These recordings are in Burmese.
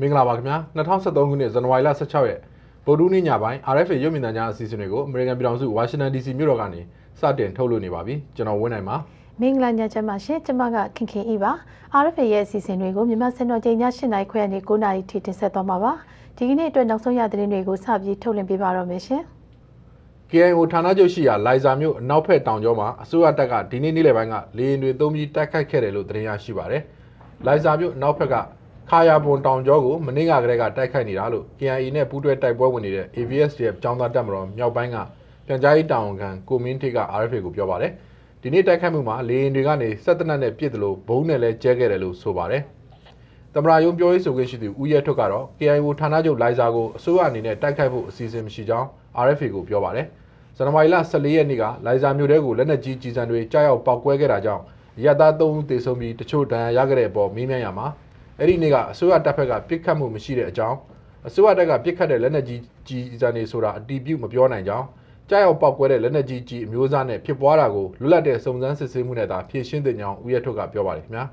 မင်္ဂလာပါခင်ဗျာ2023ခုနှစ်ဇန်နဝါရီလ16ရက်ဗုဒ္ဓနေ့ညပိုင်း RFA ရုပ်မြင်သံကြားအစီအစဉ်တွေကိုအမေရိကန်ပြည်ထောင်စုဝါရှင်တန် DC မြို့တော်ကနေစတင်ထုတ်လွှင့်နေပါပြီကျွန်တော်ဝင်းနိုင်ပါမင်္ဂလာညချမ်းပါရှင်ကျွန်မကခင်ခင်ဤပါ RFA ရဲ့အစီအစဉ်တွေကိုမြန်မာစံတော်ချိန်ည7:00နာရီခွဲကနေ9:00နာရီထိတင်ဆက်သွားမှာပါဒီကနေ့အတွက်နောက်ဆုံးရသတင်းတွေကိုစပြီးထုတ်လွှင့်ပေးပါတော့မယ်ရှင် KIO ဌာနချုပ်ရှိရာလိုင်ဇာမြို့အနောက်ဘက်တောင်ကျောမှာအစိုးရတပ်ကဒီနေ့နေ့လယ်ပိုင်းကလေယာဉ်တွေသုံးပြီးတိုက်ခိုက်ခဲ့တယ်လို့သတင်းရရှိပါတယ်။လိုင်ဇာမြို့အနောက်ဘက်က ခါယာပွန်တောင်ကျောကိုမနေ့ကကတည်းကတိုက်ခိုက်နေတာလို့ KIA နဲ့ပူးတွဲတိုက်ပွဲဝင်နေတဲ့ AVSDF ចောင်းသားတပ်မတော်မြောက်ပိုင်းကပြန်ကြားရေးတာဝန်ခံကိုမင်းထေက RFA ကိုပြောပါတယ်။ဒီနေ့တိုက်ခိုက်မှုမှာလေယာဉ်တွေကနေစက်တနက်နဲ့ပစ်တယ်လို့ဘုံနဲ့လည်းကျဲခဲ့တယ်လို့ဆိုပါတယ်။သမရာယုံပြောရေးဆိုခွင့်ရှိသူဦးရဲထွတ်ကတော့ KIO ဌာနချုပ်လိုင်ဇာကိုအစိုးရအနေနဲ့တိုက်ခိုက်ဖို့အစီအစဉ်မရှိကြောင်း RFA ကိုပြောပါတယ်။ဇန်နဝါရီလ14ရက်နေ့ကလိုင်ဇာမြို့တဲကိုလက်နက်ကြီးကြီးစံတွေကြားရောက်ပောက်ကွဲခဲ့တာကြောင့်ရတသား3ဦးသေဆုံးပြီးတချို့ဒဏ်ရာရခဲ့တဲ့အပေါ်မေးမြန်းရမှာ အဲ့ဒီနေ့ကအစိုးရတပ်ဖက်ကပြစ်ခတ်မှုမရှိတဲ့အကြောင်းအစိုးရတပ်ကပြစ်ခတ်တဲ့လက်နက်ကြီးကြီးစံနေဆိုတာအတီးပြုတ်မပြောနိုင်ကြောင်းကြားရောက်ပောက်ကွဲတဲ့လက်နက်ကြီးကြီးအမျိုးအစားနဲ့ဖြစ်ပွားတာကိုလွတ်လပ်တဲ့စုံစမ်းစစ်ဆေးမှုနဲ့သာဖြေရှင်းတဲ့ကြောင်းဦးရထွတ်ကပြောပါတယ်ခင်ဗျာ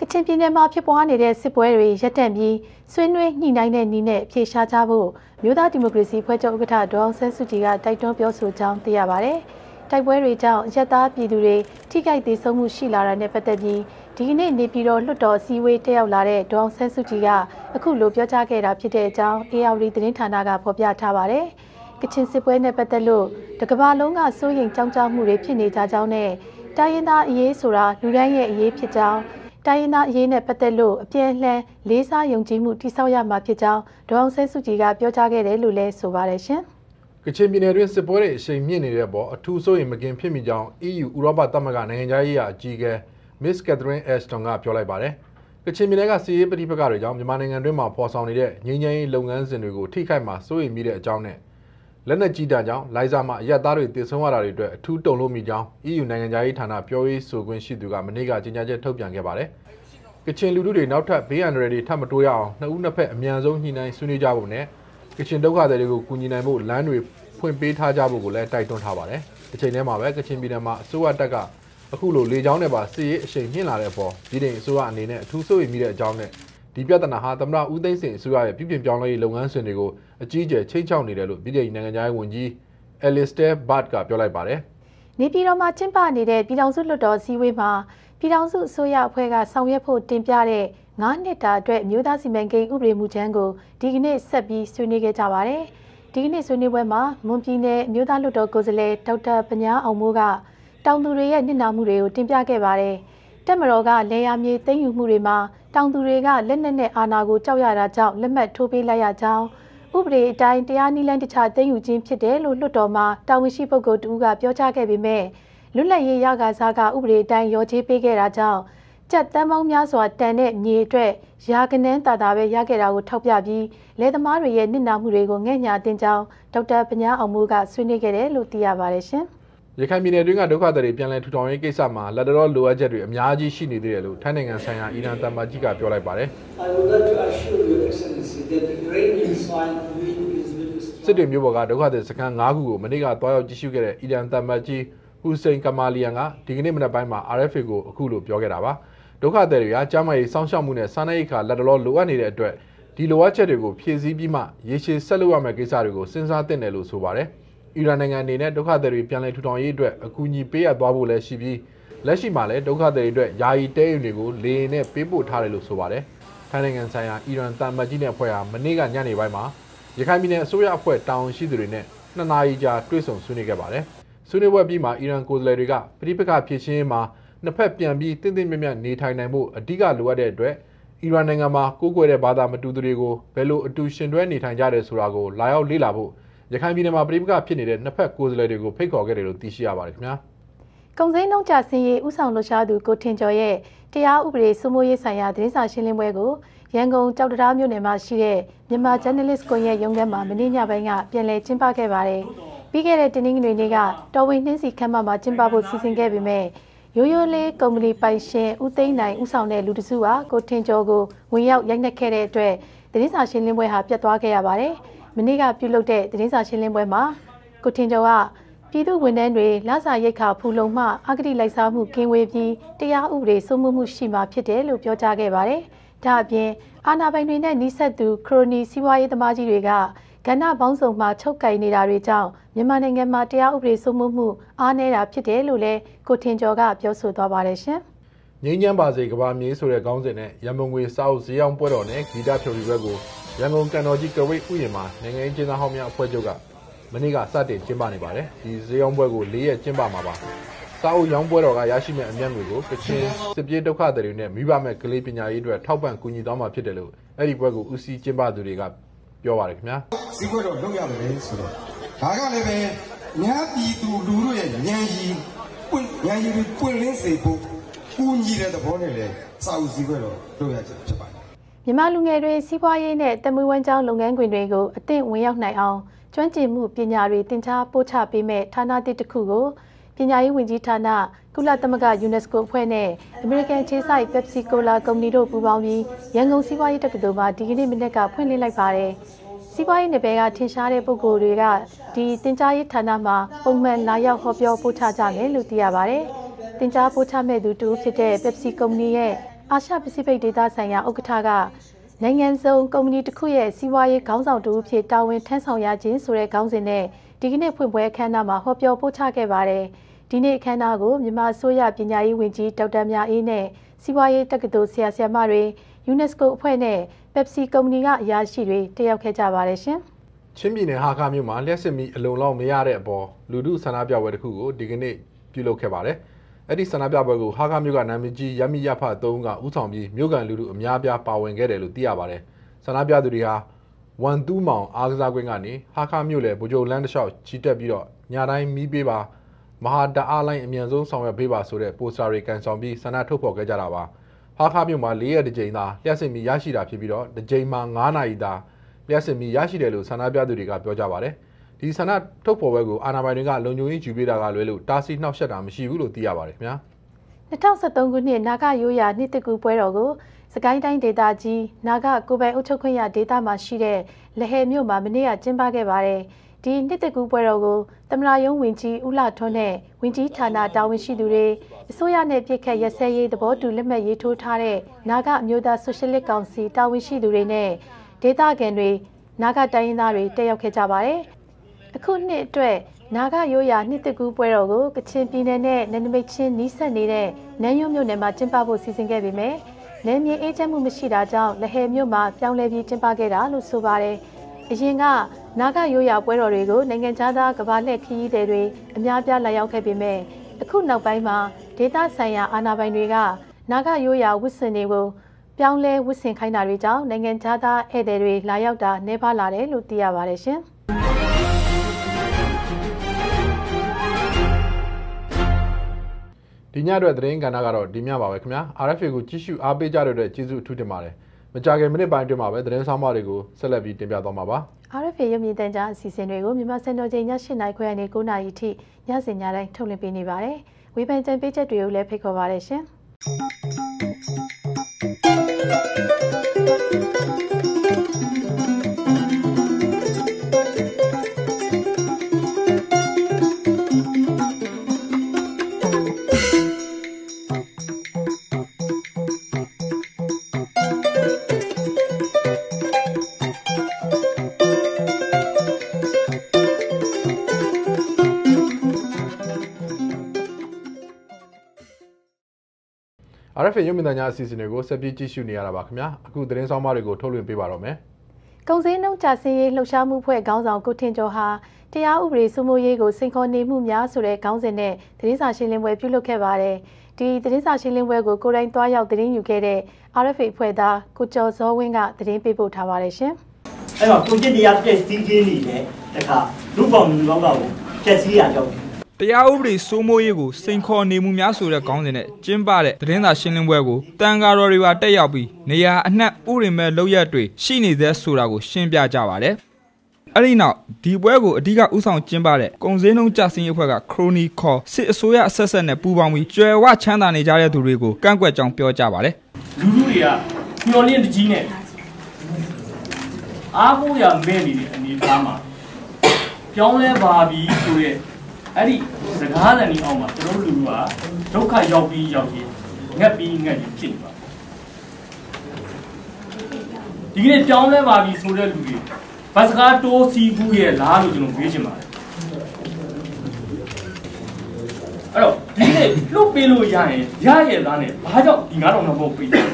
ကချင်ပြည်နယ်မှာဖြစ်ပွားနေတဲ့စစ်ပွဲတွေရပ်တန့်ပြီးဆွေးနွေးညှိနှိုင်းတဲ့နည်းနဲ့ဖြေရှားကြဖို့မြို့သားဒီမိုကရေစီဖွဲ့ချုပ်ဥက္ကဋ္ဌဒေါအောင်ဆန်းစုကြည်ကတိုက်တွန်းပြောဆိုကြောင်းသိရပါတယ်။တိုက်ပွဲတွေကြောင့်ရက်သားပြည်သူတွေထိခိုက်ဒေဆုံးမှုရှိလာတာနဲ့ပတ်သက်ပြီး ဒီကနေ့နေပြည်တော်လွှတ်တော်စည်းဝေးတက်ရောက်လာတဲ့ဒေါအောင်ဆန်းစုကြည်ကအခုလိုပြောကြားခဲ့တာဖြစ်တဲ့အကြောင်း ARD သတင်းဌာနကဖော်ပြထားပါတယ်။ကချင်စစ်ပွဲနဲ့ပတ်သက်လို့တကဘာလုံးကစိုးရိမ်ကြောင်းကြောင်းမှုတွေဖြစ်နေကြကြောင်းနဲ့တိုင်းရင်းသားအရေးဆိုတာလူတိုင်းရဲ့အရေးဖြစ်ကြောင်းတိုင်းရင်းသားအရေးနဲ့ပတ်သက်လို့အပြည့်အလှန်လေးစားယုံကြည်မှုတိဆောက်ရမှာဖြစ်ကြောင်းဒေါအောင်ဆန်းစုကြည်ကပြောကြားခဲ့တယ်လို့လည်းဆိုပါတယ်ရှင်။ကချင်ပြည်နယ်တွင်းစစ်ပွဲတွေအရှိန်မြင့်နေတဲ့အပေါ်အထူးစိုးရိမ်မကင်ဖြစ်မိကြောင်း EU ဥရောပသမဂ္ဂနိုင်ငံသားရေးရာအကြီးအကဲ Miss Catherine Ashton ကပြောလိုက်ပါတယ်။ကချင်ပြည်နယ်ကစီးရေးပဋိပက္ခတွေကြောင့်မြန်မာနိုင်ငံတွင်းမှာပေါ်ဆောင်နေတဲ့ငြိမ်းချမ်းရေးလုပ်ငန်းစဉ်တွေကိုထိခိုက်မှာစိုးရိမ်မိတဲ့အကြောင်းနဲ့လက်နက်ကြီးတန်းကြောင့်လိုင်ဇာမှာအရက်သားတွေတည်ဆုံရတာတွေအတွက်အထူးတုန်လို့မိကြောင်း EU နိုင်ငံသားရေးဌာနပြောရေးဆိုခွင့်ရှိသူကမနေ့ကကြေညာချက်ထုတ်ပြန်ခဲ့ပါတယ်။ကချင်လူထုတွေနောက်ထပ်ဘေးအန္တရာယ်တွေထပ်မတိုးရအောင်နှစ်ဦးနှစ်ဖက်အမြန်ဆုံးညှိနှိုင်းဆွေးနွေးကြဖို့နဲ့ကချင်ဒုက္ခသည်တွေကိုကူညီနိုင်ဖို့လမ်းတွေဖွင့်ပေးထားကြဖို့ကိုလည်းတိုက်တွန်းထားပါတယ်။ဒီချိန်ထဲမှာပဲကချင်ပြည်နယ်မှာအစိုးရတပ်က အခုလိုလေကြောင်းနဲ့ပါစစ်ရေးအရှိန်မြင့်လာတဲ့အပေါ်ပြည်ထောင်အစိုးရအနေနဲ့အထူးစိုးရိမ်မိတဲ့အကြောင်းနဲ့ဒီပြဿနာဟာသမ္မတဦးသိန်းစိန်အစိုးရရဲ့ပြည်ပြင်ပြောင်းလဲရေးလုပ်ငန်းစဉ်တွေကိုအကြီးအကျယ်ချိန်ချောက်နေတယ်လို့ပြည်ထောင်နိုင်ငံသားဝန်ကြီး Alistair Bart ကပြောလိုက်ပါတယ်။နေပြည်တော်မှာကျင်းပနေတဲ့ပြည်ထောင်စုလွှတ်တော်စည်းဝေးမှာပြည်ထောင်စုအစိုးရအဖွဲ့ကဆောင်ရွက်ဖို့တင်ပြတဲ့9နှစ်တာအတွက်မြို့သားစီမံကိန်းဥပဒေမူကြမ်းကိုဒီကနေ့ဆက်ပြီးဆွေးနွေးခဲ့ကြပါတယ်။ဒီကနေ့ဆွေးနွေးပွဲမှာမွန်ပြည်နယ်မြို့သားလွှတ်တော်ကိုယ်စားလှယ်ဒေါက်တာပညာအောင်မိုးက တောင်သူတွေရဲ့နစ်နာမှုတွေကိုတင်ပြခဲ့ပါတယ်။တက်မတော်ကလေယာမြေသိမ်းယူမှုတွေမှာတောင်သူတွေကလက်နက်နဲ့အာဏာကိုကြောက်ရတာကြောင့်လက်မှတ်ထိုးပေးလိုက်ရကြောင်းဥပဒေအတိုင်းတရားနည်းလမ်းတခြားသိမ်းယူခြင်းဖြစ်တယ်လို့လွှတ်တော်မှာတာဝန်ရှိပုဂ္ဂိုလ်တူကပြောကြားခဲ့ပေမဲ့လွတ်လပ်ရေးရကစားကဥပဒေအတိုင်းရောချေးပေးခဲ့တာကြောင့်ကြက်တမ်းပေါင်းများစွာတန်တဲ့မြေအတွက်ရာကနန်းတာတာပဲရခဲ့တာကိုထောက်ပြပြီးလယ်သမားတွေရဲ့နစ်နာမှုတွေကိုငဲ့ညာတင်ကြောင်းဒေါက်တာပညာအောင်မိုးကဆွေးနွေးခဲ့တယ်လို့သိရပါတယ်ရှင်။ ရခိုင်ပြည်နယ်တွင်းကဒုက္ခသည်တွေပြန်လည်ထူထောင်ရေးကိစ္စမှာလက်တော်လိုအပ်ချက်တွေအများကြီးရှိနေသေးတယ်လို့ထိုင်းနိုင်ငံဆိုင်ရာအီရန်တမ္မာကြီးကပြောလိုက်ပါတယ်စစ်တွေမျိုးပေါ်ကဒုက္ခသည်စခန်း၅ခုကိုမနေ့ကတွားရောက်ကြည့်ရှုခဲ့တဲ့အီရန်တမ္မာကြီးဟူစိန်ကမာလီယန်ကဒီကနေ့မနက်ပိုင်းမှာ RFA ကိုအခုလိုပြောခဲ့တာပါဒုက္ခသည်တွေကကြားမရေးစောင့်ရှောက်မှုနဲ့စားနပ်ရိက္ခာလက်တော်လိုအပ်နေတဲ့အတွက်ဒီလိုအပ်ချက်တွေကိုဖြည့်ဆည်းပြီးမှရေရှည်ဆက်လုပ်ရမယ့်ကိစ္စတွေကိုစဉ်းစားသင့်တယ်လို့ဆိုပါတယ်။ အီရန်နိုင်ငံအနေနဲ့ဒုက္ခသည်တွေပြန်လည်ထူထောင်ရေးအတွက်အကူအညီပေးအပ်သွားဖို့လည်းရှိပြီးလက်ရှိမှာလည်းဒုက္ခသည်တွေအတွက်ယာယီတဲရုံတွေကိုလေယာဉ်နဲ့ပေးပို့ထားတယ်လို့ဆိုပါတယ်။ထိုင်းနိုင်ငံဆိုင်ရာအီရန်တမ်မတ်ကြီးနဲ့အဖွဲ့ဟာမနေ့ကညနေပိုင်းမှာရခိုင်ပြည်နယ်အစိုးရအဖွဲ့တာဝန်ရှိသူတွေနဲ့နှစ်နာရီကြာတွေ့ဆုံဆွေးနွေးခဲ့ပါတယ်။ဆွေးနွေးပွဲပြီးမှာအီရန်ကိုယ်စားလှယ်တွေကပြည်ပခဖြစ်ချင်းမှာနှစ်ဖက်ပြန်ပြီးတင့်တင့်မြတ်မြတ်နေထိုင်နိုင်ဖို့အဓိကလိုအပ်တဲ့အတွက်အီရန်နိုင်ငံမှာကိုးကွယ်တဲ့ဘာသာမတူသူတွေကိုဘယ်လိုအတူရှင်တွဲနေထိုင်ကြတယ်ဆိုတာကိုလာရောက်လေ့လာဖို့ ရခိုင်ပြည်နယ်မှာပြည်ပကဖြစ်နေတဲ့နှစ်ဖက်ကိုယ်စားလှယ်တွေကိုဖိတ်ခေါ်ခဲ့တယ်လို့သိရှိရပါတယ်ခင်ဗျာကုံစိမ်းနှုံကြဆင်းရေးဥဆောင်လှရှားသူကိုထင်ကျော်ရဲ့တရားဥပဒေစိုးမိုးရေးဆိုင်ရာသတင်းစာရှင်းလင်းပွဲကိုရန်ကုန်ကြောက်တရားမြို့နယ်မှာရှိတဲ့မြန်မာ journalist ကွန်ရက်ရုံးခန်းမှာမနေ့ညပိုင်းကပြန်လည်ကျင်းပခဲ့ပါတယ်။ပြီးခဲ့တဲ့တင်းင်းငွေနေ့ကတော်ဝင်နှင်းစီခမ်းမမှာကျင်းပဖို့စီစဉ်ခဲ့ပေမဲ့ရိုးရိုးလေးကုမ္ပဏီပိုင်ရှင်ဦးသိန်းနိုင်ဦးဆောင်တဲ့လူတစုကကိုထင်ကျော်ကိုဝင်ရောက်ရိုက်နှက်ခဲ့တဲ့အတွက်သတင်းစာရှင်းလင်းပွဲဟာပြတ်သွားခဲ့ရပါတယ်။ မနေ့ကပြုလုပ်တဲ့သတင်းစာရှင်းလင်းပွဲမှာကိုထင်ကျော်ကပြည်သူဝန်ထမ်းတွေလစာရိတ်ခါဖူလုံမှအဂတိလိုက်စားမှုကင်းဝေးပြီးတရားဥပဒေစိုးမိုးမှုရှိမှာဖြစ်တယ်လို့ပြောကြားခဲ့ပါတယ်။ဒါအပြင်အာနာပိုင်တွေနဲ့နှိဆက်သူခရိုနီစီးပွားရေးသမားကြီးတွေကကဏ္ဍပေါင်းစုံမှာချုပ်ကင်နေတာတွေကြောင့်မြန်မာနိုင်ငံမှာတရားဥပဒေစိုးမိုးမှုအားနည်းတာဖြစ်တယ်လို့လည်းကိုထင်ကျော်ကပြောဆိုသွားပါတယ်ရှင်။ငြိမ်းချမ်းပါစေကဘာမြေဆိုတဲ့ခေါင်းစဉ်နဲ့ရမုံငွေစာအုပ်ဈေးအောင်ပွဲတော်နဲ့ဂီတဖြိုရီဘက်ကို ရန်ကုန်ကန်တော်ကြီးကဝိတ်ဥယျာဉ်မှာနိုင်ငံရေးကျင်းသားဟောင်းများအဖွဲ့ချုပ်ကမနေ့ကစတင်ကျင်းပနေပါတယ်။ဒီဈေးအောင်ပွဲကို၄ရက်ကျင်းပမှာပါ။စာအုပ်ရောင်းပွဲတော်ကရရှိမဲ့အမြတ်ငွေကိုကချင်စစ်ပြေးဒုက္ခသည်တွေနဲ့မိဘမဲ့ကလေးပညာရေးအတွက်ထောက်ပံ့ကူညီသွားမှာဖြစ်တယ်လို့အဲ့ဒီပွဲကိုဦးစီးကျင်းပသူတွေကပြောပါတယ်ခင်ဗျာစီးပွားတော့လုပ်ရမယ်ဆိုတော့ဒါကလည်းပဲများပြည်သူလူတို့ရဲ့ဉာဏ်ကြီးပွင့်ဉာဏ်ကြီးတွေပွင့်လင်းစေဖို့ကူညီတဲ့သဘောနဲ့လည်းစာအုပ်စီးပွားတော့လုပ်ရချင်ဖြစ်ပါတယ် မြန်မာလူငယ်တွေစီးပွားရေးနဲ့တမွေးဝမ်းကျောင်းလုပ်ငန်းခွင်တွေကိုအသင့်ဝင်ရောက်နိုင်အောင်ကျွမ်းကျင်မှုပညာတွေသင်ကြားပို့ချပေးမဲ့ဌာနတစ်ခုကိုပညာရေးဝန်ကြီးဌာနကုလသမဂ္ဂ UNESCO အဖွဲ့နဲ့ American ခြေဆိုင် Pepsi Cola ကုမ္ပဏီတို့ပူးပေါင်းပြီးရန်ကုန်စီးပွားရေးတက္ကသိုလ်မှာဒီကနေ့မနေ့ကဖွင့်လှစ်လိုက်ပါတယ်။စီးပွားရေးနယ်ပယ်ကထင်ရှားတဲ့ပုဂ္ဂိုလ်တွေကဒီတင် जा ရေးဌာနမှာပုံမှန်လာရောက်ဟောပြောပို့ချကြမယ်လို့သိရပါတယ်။တင် जा ပို့ချမဲ့သူတူဖြစ်တဲ့ Pepsi ကုမ္ပဏီရဲ့ အာရှပစိဖိတ်ဒေသဆိုင်ရာဥက္ကဋ္ဌကနိုင်ငံစုံကုမ္ပဏီတစ်ခုရဲ့စီးပွားရေးခေါင်းဆောင်တူဖြစ်တာဝန်ထမ်းဆောင်ရခြင်းဆိုတဲ့ခေါင်းစဉ်နဲ့ဒီကနေ့ဖွင့်ပွဲအခမ်းအနားမှာဟောပြောပို့ချခဲ့ပါတယ်။ဒီနေ့အခမ်းအနားကိုမြန်မာအစိုးရပညာရေးဝန်ကြီးဒေါက်တာမြအေးနဲ့စီးပွားရေးတက္ကသိုလ်ဆရာဆရာမတွေ UNESCO အဖွဲ့နဲ့ Pepsi ကုမ္ပဏီကအရာရှိတွေတက်ရောက်ခဲ့ကြပါတယ်ရှင်။ချင်းပြည်နယ်ဟာခါမြို့မှာလျှက်စစ်မီအလုံလောက်မရတဲ့အပေါ်လူထုဆန္ဒပြပွဲတစ်ခုကိုဒီကနေ့ပြုလုပ်ခဲ့ပါတယ်။ အဲ့ဒီဆန္ဒပြပွဲကိုဟာခါမြို့ကနာမည်ကြီးရမီရဖသုံးကဥဆောင်ပြီးမြို့ကန်လူထုအများပြားပါဝင်ခဲ့တယ်လို့သိရပါတယ်။ဆန္ဒပြသူတွေဟာဝန်တူးမောင်အားကစားကွင်းကနေဟာခါမြို့လေဗိုလ်ချုပ်လန်းတစ်လျှောက်ချီတက်ပြီးတော့ညတိုင်းမီးပေးပါမဟာတအားလိုင်းအမြန်ဆုံးဆောင်ရွက်ပေးပါဆိုတဲ့ပိုစတာတွေကန်ဆောင်ပြီးဆန္ဒထုတ်ဖော်ခဲ့ကြတာပါဟာခါမြို့မှာ၄ရက်တစ်ကြိမ်သာလျှက်စစ်မီရရှိတာဖြစ်ပြီးတော့တစ်ကြိမ်မှာ9နာရီသာလျှက်စစ်မီရရှိတယ်လို့ဆန္ဒပြသူတွေကပြောကြပါတယ် ဒီဆန္ဒထုတ်ဖော်ပွဲကိုအာဏာပိုင်တွေကလုံခြုံရေးယူပေးတာကလွဲလို့တားဆီးနှောက်ယှက်တာမရှိဘူးလို့သိရပါတယ်ခင်ဗျာ2023ခုနှစ်နာဂရိုးရာနှစ်တကူပွဲတော်ကိုစကိုင်းတိုင်းဒေသကြီးနာဂကိုပိုင်အုပ်ချုပ်ခွင့်ရဒေသမှာရှိတဲ့လဟယ်မြို့မှာမနေ့ကကျင်းပခဲ့ပါတယ်။ဒီနှစ်တကူပွဲတော်ကိုသမလာယုံဝင်ကြီးဦးလာထွန်းနဲ့ဝင်ကြီးဌာနတာဝန်ရှိသူတွေအစိုးရနဲ့ပြည်ခက်ရက်စဲရေးသဘောတူလက်မှတ်ရေးထိုးထားတဲ့နာဂအမျိုးသားဆိုရှယ်လစ်ကောင်စီတာဝန်ရှိသူတွေနဲ့ဒေသခံတွေနာဂတိုင်းရင်းသားတွေတက်ရောက်ခဲ့ကြပါတယ်။ အခုနှစ်အတွက်နာဂရိုးရာနှစ်တကူပွဲတော်ကိုကချင်ပြည်နယ်နဲ့နယ်နိမိတ်ချင်းနီးစပ်နေတဲ့နန်းရုံမြို့နယ်မှာကျင်းပဖို့စီစဉ်ခဲ့ပေမဲ့နယ်မြေအေးချမ်းမှုမရှိတာကြောင့်လဟယ်မြို့မှာပြောင်းလဲပြီးကျင်းပခဲ့တာလို့ဆိုပါတယ်။အရင်ကနာဂရိုးရာပွဲတော်တွေကိုနိုင်ငံခြားသားကဘာလှည့်ခရီးသည်တွေအများပြားလာရောက်ခဲ့ပေမဲ့အခုနောက်ပိုင်းမှာဒေသဆိုင်ရာအာဏာပိုင်တွေကနာဂရိုးရာဝတ်ဆင်တွေကိုပြောင်းလဲဝတ်ဆင်ခိုင်းတာတွေကြောင့်နိုင်ငံခြားသားဧည့်သည်တွေလာရောက်တာနှဲပါလာတယ်လို့သိရပါတယ်ရှင်။ ဒီညအတွက်သတင်းကဏ္ဍကတော့ဒီညပါပဲခင်ဗျာ RFA ကိုကြည့်ရှုအားပေးကြတဲ့အတွက်ကျေးဇူးအထူးတင်ပါတယ်မကြခင်မိနစ်ပိုင်းအတွင်းမှာပဲသတင်းဆောင်မတွေကိုဆက်လက်ပြီးတင်ပြသွားမှာပါ RFA ရုပ်မြင်သံကြားအစီအစဉ်တွေကိုမြန်မာစံတော်ချိန်ည7:00နာရီခွဲကနေ9:00နာရီထိညစဉ်ညတိုင်းထုတ်လွှင့်ပေးနေပါတယ်ဝေဖန်ကြံပေးချက်တွေကိုလည်းဖိတ်ခေါ်ပါရရှင်။ RFA ရုပ်မြင်သံကြားအစီအစဉ်တွေကိုဆက်ပြီးကြည့်ရှုနေရတာပါခင်ဗျာအခုသတင်းဆောင်မတွေကိုထုတ်လွှင့်ပေးပါတော့မယ်။ကုံစင်းနှုတ်ကြစင်းရေးလှုပ်ရှားမှုဖွဲ့ခေါင်းဆောင်ကိုထင်ကျော်ဟာတရားဥပဒေစိုးမိုးရေးကိုစိန်ခေါ်နေမှုများဆိုတဲ့ခေါင်းစဉ်နဲ့သတင်းစာရှင်းလင်းပွဲပြုလုပ်ခဲ့ပါတယ်။ဒီသတင်းစာရှင်းလင်းပွဲကိုကိုယ်တိုင်သွားရောက်သတင်းယူခဲ့တဲ့ RFA ဖွဲ့သားကိုကျော်စောဝင်းကသတင်းပေးပို့ထားပါတယ်ရှင်။အဲ့တော့ကိုကျစ်တရားပြည့်စည်ခြင်းနေတယ်တခါလူပေါင်းလူလောကကိုပြည့်စည်ရကြောင်း တရားဥပဒေစိုးမိုးရေးကိုစိန်ခေါ်နေမှုများဆိုတဲ့ခေါင်းစဉ်နဲ့ကျင်းပတဲ့သတင်းစာရှင်းလင်းပွဲကိုတန်ကာတော်တွေပါတက်ရောက်ပြီးနေရာအနှံ့ဥရိမဲ့လောက်ရက်တွေရှိနေသေးဆိုတာကိုရှင်းပြကြပါတယ်။အဲ့ဒီနောက်ဒီပွဲကိုအဓိကဥဆောင်ကျင်းပတဲ့ကုံစင်းလုံးကြဆင်းရေးအဖွဲ့ကခရိုနီခေါ်စစ်အစိုးရအဆက်ဆက်နဲ့ပူးပေါင်းပြီးကျွယ်ဝချမ်းသာနေကြတဲ့သူတွေကိုကန့်ကွက်ကြောင်းပြောကြပါတယ်။လူလူတွေကမျောလင့်တကြီးနဲ့အားကိုးရမဲ့နေတဲ့အနေအထားမှာပြောင်းလဲပါပြီဆိုတဲ့ အဲ့ဒီစကားသံဒီအောက်မှာကျွန်တော်တို့လူကဒုက္ခရောက်ပြီးရောက်ရင်ငက်ပြီးငက်ရင်ဖြစ်နေပါဒီကနေ့ပြောင်းလဲပါပြီဆိုတဲ့လူတွေဘတ်စကားတိုးစီဘူးရဲ့လားလို့ကျွန်တော်ပြောချင်ပါတယ်အဲ့တော့ဒီနေ့လွတ်ပေးလို့ရရင်ရရဲ့သားနဲ့ဘာကြောင့်ဒီ9000တော့မဟုတ်ပေးတယ်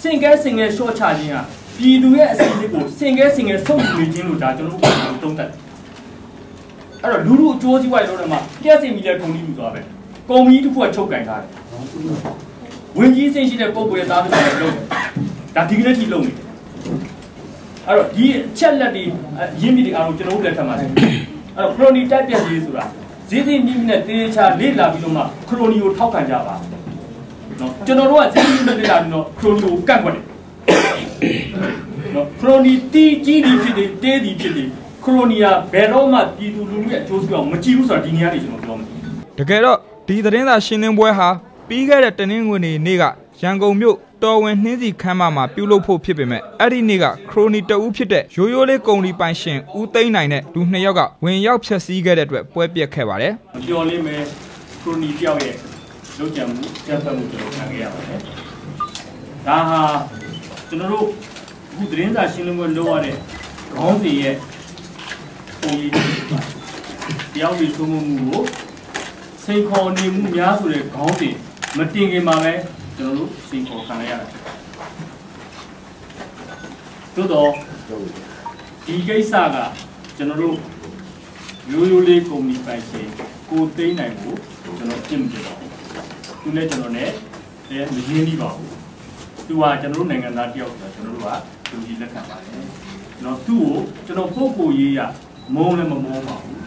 စင်ကဲစင်ကဲရှော့ချခြင်းကပြည်သူရဲ့အစီအစဉ်ကိုစင်ကဲစင်ကဲဆုံးယူနေခြင်းလို့ဒါကျွန်တော်တို့တုံးတက် အဲ့တော့လူလူအကျိုးစီးပွားရေးလုပ်တယ်မှာပြည့်စင်မီတဲ့ထုံကြီးယူသွားပဲကုမ္ပဏီတစ်ခုကချုပ်ကင်ထားတယ်ဝင်ကြီးစင်ရှိတဲ့ပုံပေါ်ရဲ့သားတွေကလည်းလုပ်တယ်ဒါဒီကနေ့ထိလုပ်နေတယ်အဲ့တော့ဒီအချက်လက်တွေရင်းမြစ်တွေအားလုံးကျွန်တော်တို့လက်ထက်မှာရှိတယ်အဲ့တော့ crony တက်ပြက်ရေးဆိုတာဈေးစင်းမြင့်မြင့်နဲ့တေးချာလေ့လာပြီးတော့မှ crony ကိုထောက်ခံကြပါနော်ကျွန်တော်တို့ကဈေးမြင့်မြင့်လေ့လာပြီးတော့ crony ကိုကန့်ကွက်တယ်နော် crony တီးကြီးဒီဖြစ်တယ်တေးဒီဖြစ်တယ် ခရိုနီယာဘယ်တော့မှပြည်သူလူထုရဲ့အကျိုးစီးပွားမကြည့်ဘူးဆိုတာဒီနေရာနေကျွန်တော်ပြောမယ်တကယ်တော့ဒီသတင်းစာရှင်းလင်းပွဲဟာပြီးခဲ့တဲ့တနင်္ဂနွေနေ့ကရန်ကုန်မြို့တော်ဝင်နှင်းစီခမ်းမမှာပြုလုပ်ဖို့ဖြစ်ပေမဲ့အဲ့ဒီနေ့ကခရိုနီတအူးဖြစ်တဲ့ရိုးရိုးလေးကုံဒီပိုင်ရှင်ဦးသိန်းနိုင်နဲ့လူနှစ်ယောက်ကဝင်ရောက်ဖျက်ဆီးခဲ့တဲ့အတွက်ပွဲပြက်ခဲ့ပါတယ်မပြောလေးမယ်ခရိုနီတယောက်ရဲ့လုပ်ကြံမှုကြက်ဖက်မှုကျွန်တော်ခံခဲ့ရပါတယ်ဒါဟာကျွန်တော်တို့အခုသတင်းစာရှင်းလင်းပွဲလုပ်ရတဲ့ခေါင်းစဉ်ရဲ့ ပုံရိပ်တယောက်ဒီသုံးမှုကိုစိန်ခေါ်နေမှုများဆိုတဲ့ခေါင်းစဉ်မတင်ခင်မှာပဲကျွန်တော်တို့စိန်ခေါ်ခံရရတာသို့တော့ဒီကိစ္စကကျွန်တော်တို့ရိုးရိုးလေးကုမ္ပဏီပိုင်ရှင်ကိုသိန်းနိုင်ကိုကျွန်တော်ပြင်ပြပါဘူးသူနဲ့ကျွန်တော်နဲ့လည်းမရင်းနှီးပါဘူးသူကကျွန်တော်တို့နိုင်ငံသားတယောက်ဆိုတော့ကျွန်တော်တို့ကသူကြီးလက်ခံပါတယ်ကျွန်တော်သူ့ကိုကျွန်တော်ပုံကိုရေးရ မုန်းလည်းမမုန်းပါဘူး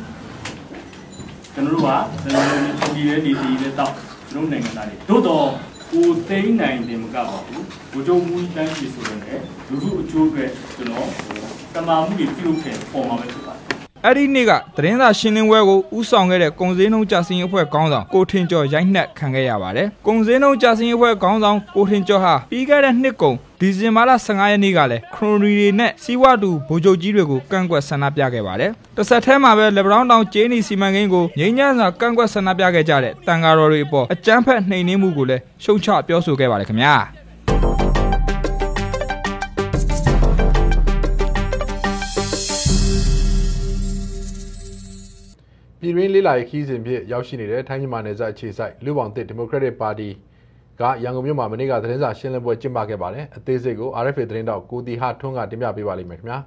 ကျွန်တော်တို့ကကျွန်တော်တို့သူကြီးရဲ့နေစီရဲ့တောက်ကျွန်တော်နိုင်ငံသားတွေသို့တော့ကိုသိန်းနိုင်တယ်မကပါဘူးဘုံကျုံမူကြီးတိုင်းပြည်ဆိုတဲ့လူထုအကျိုးအတွက်ကျွန်တော်တမာမှုတွေပြုလုပ်ခဲ့ပေါ်မှာပဲဖြစ်ပါတယ် အဲ့ဒီနေ့ကသတင်းစာရှင်းလင်းပွဲကိုဥဆောင်ခဲ့တဲ့ကုံစင်းနှုံကြာစင်အဖွဲ့ခေါင်းဆောင်ကိုထင်ကျော်ရိုက်နှက်ခံခဲ့ရပါတယ်။ကုံစင်းနှုံကြာစင်အဖွဲ့ခေါင်းဆောင်ကိုထင်ကျော်ဟာပြီးခဲ့တဲ့နှစ်ကုန်ဒီဇင်ဘာလ15ရက်နေ့ကလည်းခရိုနီတွေနဲ့စီဝတူဗိုလ်ချုပ်ကြီးတွေကိုကန့်ကွက်ဆန္ဒပြခဲ့ပါတယ်။တစ်ဆက်တည်းမှာပဲလေဘရောင်းတောင်ကျေးနီစီမံကိန်းကိုငြိမ်းချမ်းစွာကန့်ကွက်ဆန္ဒပြခဲ့ကြတဲ့တန်ဃာတော်တွေအပေါ်အကြမ်းဖက်နှိမ်နင်းမှုကိုလည်းရှုံချပြောဆိုခဲ့ပါတယ်ခင်ဗျာ။ ပြည်တွင်းလေးလာရေးခီးစဉ်ဖြင့်ရောက်ရှိနေတဲ့ထိုင်းမြန်မာနယ်စပ်အခြေစိုက်လူ့ဘောင်သစ်ဒီမိုကရက်တစ်ပါတီကရန်ကုန်မြို့မှာမနေ့ကသတင်းစာရှင်းလင်းပွဲကျင်းပခဲ့ပါတယ်အသေးစိတ်ကို RFA သတင်းတောက်ကိုတီဟာထွန်းကတင်ပြပေးပါလိမ့်မယ်ခင်ဗျာ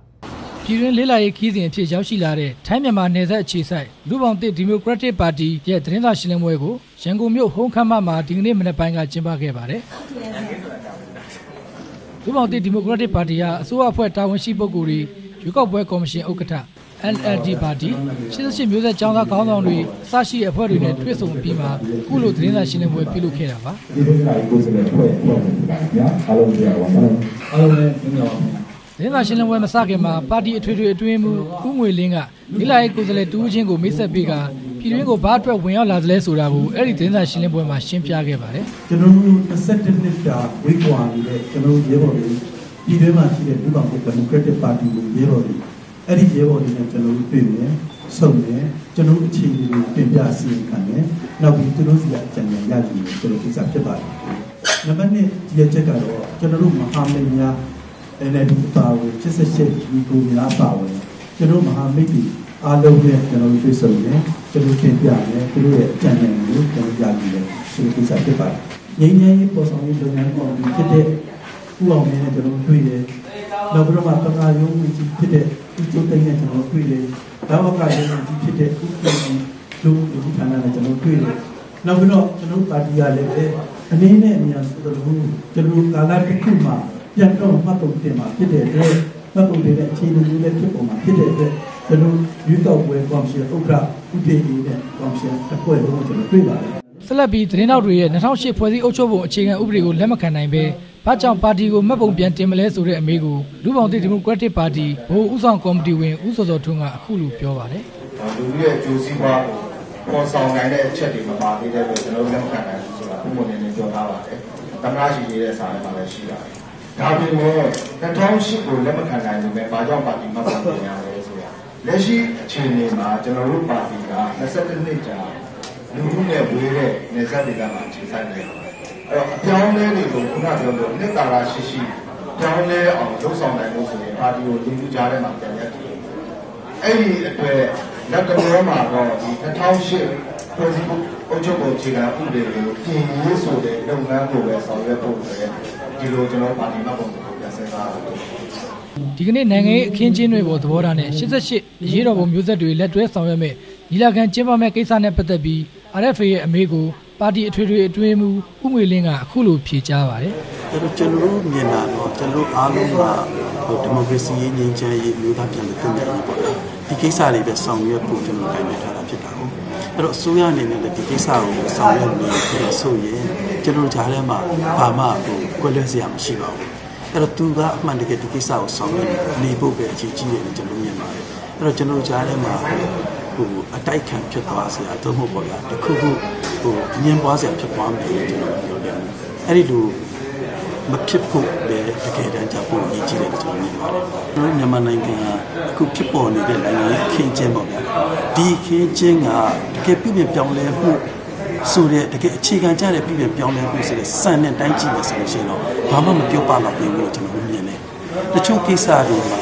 ပြည်တွင်းလေးလာရေးခီးစဉ်အဖြစ်ရောက်ရှိလာတဲ့ထိုင်းမြန်မာနယ်စပ်အခြေစိုက်လူ့ဘောင်သစ်ဒီမိုကရက်တစ်ပါတီရဲ့သတင်းစာရှင်းလင်းပွဲကိုရန်ကုန်မြို့ဟုံးခမ်းမမှာဒီကနေ့မနက်ပိုင်းကကျင်းပခဲ့ပါတယ်။လူ့ဘောင်သစ်ဒီမိုကရက်တစ်ပါတီဟာအစိုးရအဖွဲ့တာဝန်ရှိပုဂ္ဂိုလ်တွေရွေးကောက်ပွဲကော်မရှင်ဥက္ကဋ္ဌ LLD ပါတီ88မျိုးဆက်ចောင်းသားခေါင်းဆောင်တွေအစရှိတဲ့အဖွဲ့တွေနဲ့တွေ့ဆုံပြီးမှခုလိုသတင်းစာရှင်းလင်းပွဲပြုလုပ်ခဲ့တာပါဒီလိုမျိုးကိုယ်စားလှယ်ဖွဲ့ဖွဲ့ညာအားလုံးကြပါပါအားလုံးလည်းမင်္ဂလာပါသတင်းစာရှင်းလင်းပွဲမစခင်မှာပါတီအထွေထွေအတွင်းမှုဦးငွေလင်းကဒီလာရေးကိုယ်စားလှယ်တူးချင်းကိုမိတ်ဆက်ပေးကပြည်တွင်းကိုဘာအတွက်ဝင်ရောက်လာသလဲဆိုတာကိုအဲ့ဒီသတင်းစာရှင်းလင်းပွဲမှာရှင်းပြခဲ့ပါတယ်ကျွန်တော်တို့27နှစ်ကြာဝေးကွာနေတဲ့ကျွန်တော်တို့ရဲဘော်တွေပြည်တွင်းမှာရှိတဲ့လူ့ဘောင်ဒီမိုကရက်တစ်ပါတီကိုရဲဘော်တွေ အဲ့ဒီရဲဘော်တွေနဲ့ကျွန်တော်တို့တွေ့မယ်ဆုံမယ်ကျွန်တော်တို့အခြေအနေတွေပြင်ပြစီရင်ခံမယ်နောက်ပြီးသူတို့စီကအကြံဉာဏ်ရယူမယ်ကျွန်တော်ကိစ္စဖြစ်ပါတယ်နံပါတ်1ဒီရက်ချက်ကတော့ကျွန်တော်တို့မဟာမိတ်များ NLD ပါဝင်88ဒီကိုများပါဝင်ကျွန်တော်မဟာမိတ်တွေအားလုံးနဲ့ကျွန်တော်တို့တွေ့ဆုံတယ်ကျွန်တော်ပြင်ပြတယ်သူတို့ရဲ့အကြံဉာဏ်ကိုကျွန်တော်ရယူတယ်ဒီကိစ္စဖြစ်ပါတယ်ငြိမ်းချမ်းရေးပေါ်ဆောင်ရေးလုပ်ငန်းကော်မတီဖြစ်တဲ့ဥအောင်နဲ့ကျွန်တော်တွေ့တယ်နောက်ပြီးတော့မှပကာရုံးကြီးဖြစ်တဲ့ ဥကျုပ်တိုင်းနဲ့ကျွန်တော်တွေ့တယ်ဒါဝကရုံးကြီးဖြစ်တဲ့ဥပဒေလူလူဌာနနဲ့ကျွန်တော်တွေ့တယ်နောက်ပြီးတော့ကျွန်တော်ပါတီရလည်းပဲအနေနဲ့အများဆိုတော့ကျွန်တော်ကာလတစ်ခုမှာပြန်တော့မှတ်ပုံတင်မှာဖြစ်တဲ့အတွက်မှတ်ပုံတင်တဲ့အခြေအနေတွေလည်းဖြစ်ပေါ်မှာဖြစ်တဲ့အတွက်ကျွန်တော်ရွေးကောက်ပွဲကော်မရှင်ဥက္ကဋ္ဌဥပဒေရေးနဲ့ကော်မရှင်တစ်ဖွဲ့လုံးကိုကျွန်တော်တွေ့ပါတယ်ဆက်လက်ပြီးသတင်းတောက်တွေရဲ့2008ဖွဲ့စည်းအုပ်ချုပ်ပုံအခြေခံဥပဒေကိုလက်မခံနိုင်ဘဲ ဘာကြောင့်ပါတီကိုမှတ်ပုံပြန်တင်မလဲဆိုတဲ့အမေးကိုလူ့ဘောင်သစ်ဒီမိုကရက်တစ်ပါတီဘိုးဦးဆောင်ကော်မတီဝင်ဦးစောစောထွန်းကအခုလိုပြောပါတယ်လူတွေရဲ့ဂျိုးစည်းပွားကိုပေါ်ဆောင်နိုင်တဲ့အချက်တွေမပါသေးတဲ့အတွက်ကျွန်တော်တို့လက်မခံနိုင်ဘူးဆိုတာဥပဒေနဲ့ပြောထားပါတယ်။တမရရှိနေတဲ့စာထဲမှာလည်းရှိပါတယ်။ဒါပေမဲ့2008ကိုလက်မခံနိုင်လို့ပဲဘာကြောင့်ပါတီမှတ်ပုံတင်ရလဲဆိုတာလက်ရှိအခြေအနေမှာကျွန်တော်တို့ပါတီက22နှစ်ကြာလူမှုနဲ့ဝေးတဲ့နေဆက်တွေကမှခြေဆိုင်နေပါတယ်။အဲ့ တော့အပြောင်းအလဲတွေကိုခုနပြောလို့နှစ်သာရရှိရှိပြောင်းလဲအောင်လုပ်ဆောင်နိုင်လို့ဆိုရင်ပါတီကိုလူလူကြားထဲမှာပြန်ရက်တယ်အဲ့ဒီအတွက်လက်တော်မှာတော့ဒီ2008ဖွဲ့စည်းအုပ်ချုပ်ပုံခြေခံဥပဒေကိုပြင်ရေးဆိုတဲ့လုပ်ငန်းကိုပဲဆောင်ရွက်ဖို့ဆိုတဲ့ဒီလိုကျွန်တော်ပါတီမှတ်ပုံကိုပြန်ဆက်စားတယ်ဒီကနေ့နိုင်ငံရေးအခင်းကျင်းတွေပေါ်သဘောထားနဲ့88အရေးတော်ပုံမျိုးဆက်တွေလက်တွဲဆောင်ရွက်မဲ့ညီလာခံကျင်းပမဲ့ကိစ္စနဲ့ပတ်သက်ပြီး RFA ရဲ့အမေကို ပါတီအထွေထွေအတွင်းမှုဥငွေလင်းကအခုလိုဖြေကြားပါတယ်အဲ့တော့ကျွန်တော်တို့မြင်တာတော့ကျွန်တော်တို့အားလုံးကဟိုဒီမိုကရေစီရေးငြိမ်းချမ်းရေးမျိုးသားပြန်လည်သင့်မြတ်ရေးပေါ့နော်ဒီကိစ္စတွေပဲဆောင်ရွက်ဖို့ကျွန်တော်တိုင်ပင်ထားတာဖြစ်တာဟုတ်အဲ့တော့အစိုးရအနေနဲ့လည်းဒီကိစ္စကိုဆောင်ရွက်နေတယ်ဆိုရင်ကျွန်တော်တို့ကြားထဲမှာဘာမှဟိုကွဲလွဲစရာမရှိပါဘူးအဲ့တော့သူကအမှန်တကယ်ဒီကိစ္စကိုဆောင်ရွက်နေဖို့ပဲအရေးကြီးတယ်လို့ကျွန်တော်မြင်ပါတယ်အဲ့တော့ကျွန်တော်တို့ကြားထဲမှာ ဟိုအတိုက်ခံဖြစ်သွားစရာတော့မဟုတ်ပါဘူးတခုခုဟိုအငင်းပွားစရာဖြစ်သွားမယ်လို့ကျွန်တော်ပြောတယ်အဲ့ဒီလိုမဖြစ်ဖို့လည်းတကယ်တမ်းကြဖို့ရည်ကြီးတယ်လို့ကျွန်တော်မြင်ပါတယ်။ကျွန်တော်မြန်မာနိုင်ငံကအခုဖြစ်ပေါ်နေတဲ့နိုင်ငံရေးခင်းကျင်းပေါ့ဗျာ။ဒီခင်းကျင်းကတကယ်ပြည့်ပြည့်ပြောင်းလဲမှုဆိုတဲ့တကယ်အခြေခံကြတဲ့ပြည့်ပြည့်ပြောင်းလဲမှုဆိုတဲ့စံနဲ့တိုင်းကြည့်မယ်ဆိုလို့ရှိရင်တော့ဘာမှမပြောပါတော့ဘူးလို့ကျွန်တော်မြင်တယ်။တချို့ကိစ္စတွေမှာ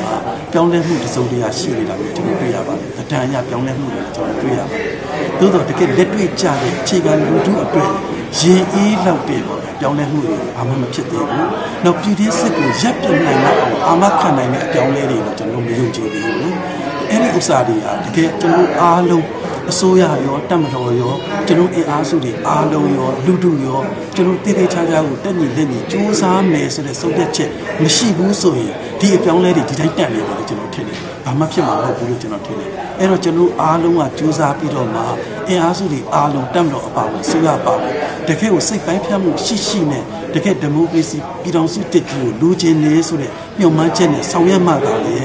ပြောင်းလဲမှုတစ်စုံတရာရှိနေတာကိုကျွန်တော်တွေ့ရပါတယ်။အတန်အရပြောင်းလဲမှုတွေကျွန်တော်တွေ့ရပါတယ်။သို့တော့တကယ်လက်တွေ့ကြတဲ့အခြေခံလူထုအတွက်ရင်အေးလောက်တဲ့ပေါ့ဗျာပြောင်းလဲမှုတွေဘာမှမဖြစ်သေးဘူး။နောက်ပြည်သေးစစ်ကိုရပ်ပြနိုင်လောက်အောင်အာမခံနိုင်တဲ့အပြောင်းလဲတွေတော့ကျွန်တော်မယုံကြည်သေးဘူး။အဲ့ဒီဥစ္စာတွေဟာတကယ်ကျွန်တော်အားလုံး အစိုးရရောတပ်မတော်ရောကျွန်တော်အင်အားစုတွေအားလုံးရောလူထုရောကျွန်တော်တည်တည်ချာချာကိုတက်ညီလက်ညီစူးစမ်းမယ်ဆိုတဲ့ဆုံးဖြတ်ချက်မရှိဘူးဆိုရင်ဒီအပြောင်းလဲတွေဒီတိုင်းတက်နေတယ်လို့ကျွန်တော်ထင်တယ်။ဘာမှဖြစ်မှာမဟုတ်ဘူးလို့ကျွန်တော်ထင်တယ်။အဲ့တော့ကျွန်တော်အားလုံးကစူးစမ်းပြီးတော့မှအင်အားစုတွေအားလုံးတက်မတော်အပါဝင်ဆိုရပါမယ်။တကယ်ကိုစိတ်ပိုင်းဖြတ်မှုရှိရှိနဲ့တကယ်ဒီမိုကရေစီပြည်ထောင်စုတည်ပြီးကိုလူချင်းနေဆိုတဲ့ညှို့မှန်းချက်နဲ့ဆောင်ရွက်မှသာလေ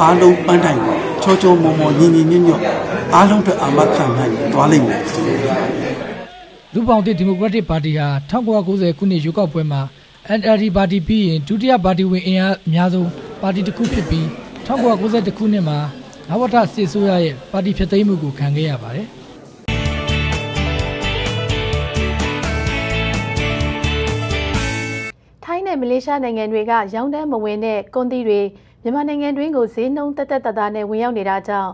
အားလုံးပန်းတိုင်ကိုချောချောမောမောညီညီညွတ်ညွတ် အားလုံးအတွက်အာမခံနိုင်သွားလိမ့်မယ်ကျွန်တော်ပြောပါတယ်လူပောင်တိဒီမိုကရက်တစ်ပါတီဟာ1990ခုနှစ်ရွေးကောက်ပွဲမှာ NLD ပါတီပြီးရင်ဒုတိယပါတီဝင်အင်အားအများဆုံးပါတီတစ်ခုဖြစ်ပြီး1992ခုနှစ်မှာနဝတစစ်ဆိုးရရဲ့ပါတီဖြစ်သိမ်းမှုကိုခံခဲ့ရပါတယ်ထိုင်းနဲ့မလေးရှားနိုင်ငံတွေကရောင်းတန်းမဝင်တဲ့ကွန်တီတွေမြန်မာနိုင်ငံတွင်းကိုဈေးနှုန်းတက်တက်တတာနဲ့ဝင်ရောက်နေတာကြောင့်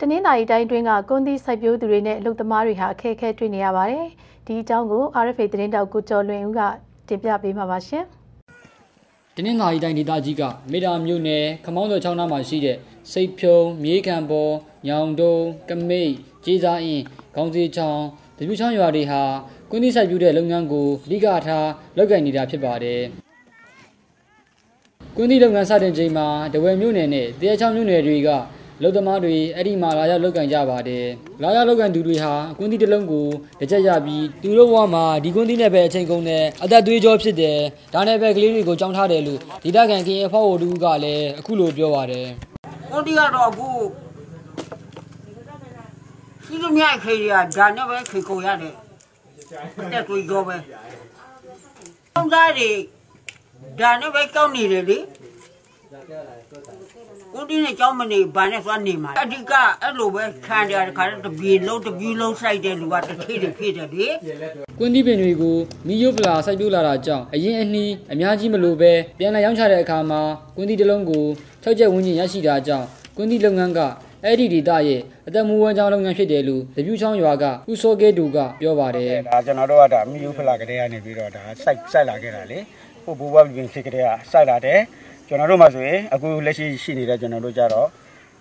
တနင်္သာရီတိုင်းတွင်းကကွန်တီစိုက်ပျိုးသူတွေနဲ့အလုပ်သမားတွေဟာအခက်အခဲတွေ့နေရပါတယ်။ဒီအကြောင်းကို RFA သတင်းတောက်ကိုကျော်လွင်ဦးကတင်ပြပေးမှာပါရှင်။တနင်္သာရီတိုင်းဒေသကြီးကမေတာမြို့နယ်ခမောင်းတော်ချောင်းနားမှာရှိတဲ့စိတ်ဖြုံမြေခံပေါ်ညောင်တုံကမိတ်ကြေးစားအင်းခေါင်းစည်းချောင်းတပြူချောင်းရွာတွေဟာကွင်းသီးဆိုင်ပြူတဲ့လုပ်ငန်းကိုအဓိကထားလုပ်ကိုင်နေတာဖြစ်ပါတယ်ကွင်းသီးလုပ်ငန်းစတင်ချိန်မှာတဝယ်မြို့နယ်နဲ့တရားချောင်းမြို့နယ်တွေက လုံသမားတွေအဲ့ဒီမှာလာရောက်လုပ်ကင်ကြပါတယ်။လာရောက်လုပ်ကင်သူတွေဟာကွင်းသီးတစ်လုံးကိုတစ်ချက်ရပြီးသူတို့ဘဝမှာဒီကွင်းသီးနဲ့ပဲအချိန်ကုန်တဲ့အသက်သွေးကြောဖြစ်တယ်။ဒါနဲ့ပဲကလေးတွေကိုကြောင်းထားတယ်လို့ဒေသခံကရင်အဖော်ဝတူကလည်းအခုလိုပြောပါတယ်။ကိုတီကတော့အခုစီးလို့မြိုက်ခေရဒါနဲ့ပဲခေကိုရတယ်တက်ကိုရောပဲကောင်းသားတွေဒါနဲ့ပဲကောင်းနေတယ်လေ ကိုတီနဲ့ကြောင်းမနေဘာနဲ့သွားနေမှာအဓိကအဲ့လိုပဲခံကြတဲ့ခါတပြေလုံးတပြေလုံးစိုက်တဲ့လူကတစ်ခေတွေဖြစ်တယ်လေကွင်းသီးပင်တွေကိုမီယိုပလာစိုက်ပျိုးလာတာကြောင့်အရင်အနှီးအများကြီးမလိုပဲပြန်လည်ရောင်းချတဲ့အခါမှာကွင်းသီးတစ်လုံးကို၆ချက်ဝန်းကျင်ရရှိတာကြောင့်ကွင်းသီးလုပ်ငန်းကအဲ့ဒီဒေတာရဲ့အသက်မူဝမ်းကြောင်းလုပ်ငန်းဖြစ်တယ်လို့တပြူချောင်းရွာကဦးစောကဲတူကပြောပါတယ်ဒါကျွန်တော်တို့ကဒါမီယိုဖလာကလေးကနေပြီးတော့ဒါစိုက်စိုက်လာခဲ့တာလေဟိုဘူဘပြင်ဖြစ်ကလေးကစိုက်လာတယ် ကျွန်တော်တို့မှဆိုရင်အခုလက်ရှိရှိနေတဲ့ကျွန်တော်တို့ကြတော့